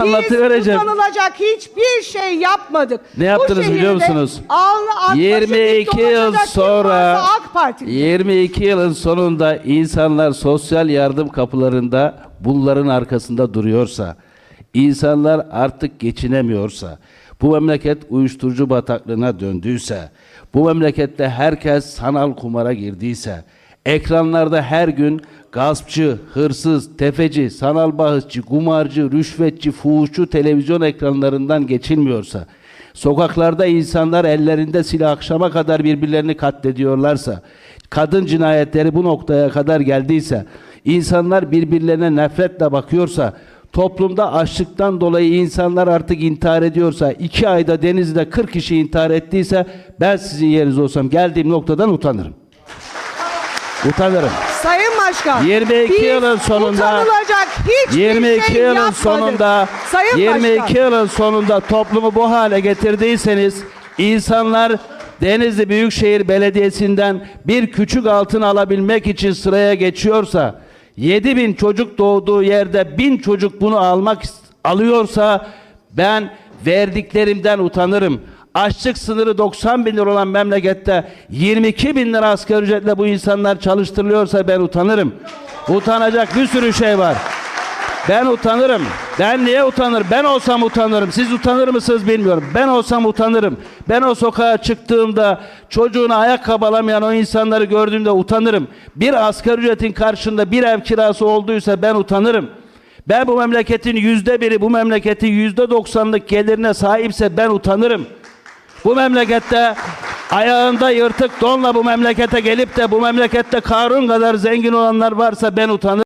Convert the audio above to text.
Anlatıvereceğim. Biz utanılacak hiçbir şey yapmadık. Ne yaptınız biliyor musunuz? akbaşı 22 dik yıl sonra AK Parti. 22 yılın sonunda insanlar sosyal yardım kapılarında bunların arkasında duruyorsa, insanlar artık geçinemiyorsa, bu memleket uyuşturucu bataklığına döndüyse, bu memlekette herkes sanal kumara girdiyse, ekranlarda her gün gaspçı, hırsız, tefeci, sanal bahisçi, kumarcı, rüşvetçi, fuhuşçu televizyon ekranlarından geçilmiyorsa, Sokaklarda insanlar ellerinde silah akşama kadar birbirlerini katlediyorlarsa, kadın cinayetleri bu noktaya kadar geldiyse, insanlar birbirlerine nefretle bakıyorsa, toplumda açlıktan dolayı insanlar artık intihar ediyorsa, iki ayda denizde 40 kişi intihar ettiyse, ben sizin yeriniz olsam geldiğim noktadan utanırım. Utanırım. Sayın Başkan. 22 biz yılın sonunda utanılacak hiçbir 22 şey yılın yapmadık. sonunda Sayın 22 Başkan. yılın sonunda toplumu bu hale getirdiyseniz insanlar Denizli Büyükşehir Belediyesi'nden bir küçük altın alabilmek için sıraya geçiyorsa 7 bin çocuk doğduğu yerde bin çocuk bunu almak alıyorsa ben verdiklerimden utanırım. Açlık sınırı 90 bin lira olan memlekette 22 bin lira asgari ücretle bu insanlar çalıştırılıyorsa ben utanırım. Utanacak bir sürü şey var. Ben utanırım. Ben niye utanır? Ben olsam utanırım. Siz utanır mısınız bilmiyorum. Ben olsam utanırım. Ben o sokağa çıktığımda çocuğuna ayakkabı alamayan o insanları gördüğümde utanırım. Bir asgari ücretin karşında bir ev kirası olduysa ben utanırım. Ben bu memleketin yüzde biri, bu memleketin yüzde doksanlık gelirine sahipse ben utanırım. Bu memlekette ayağında yırtık donla bu memlekete gelip de bu memlekette Karun kadar zengin olanlar varsa ben utanırım.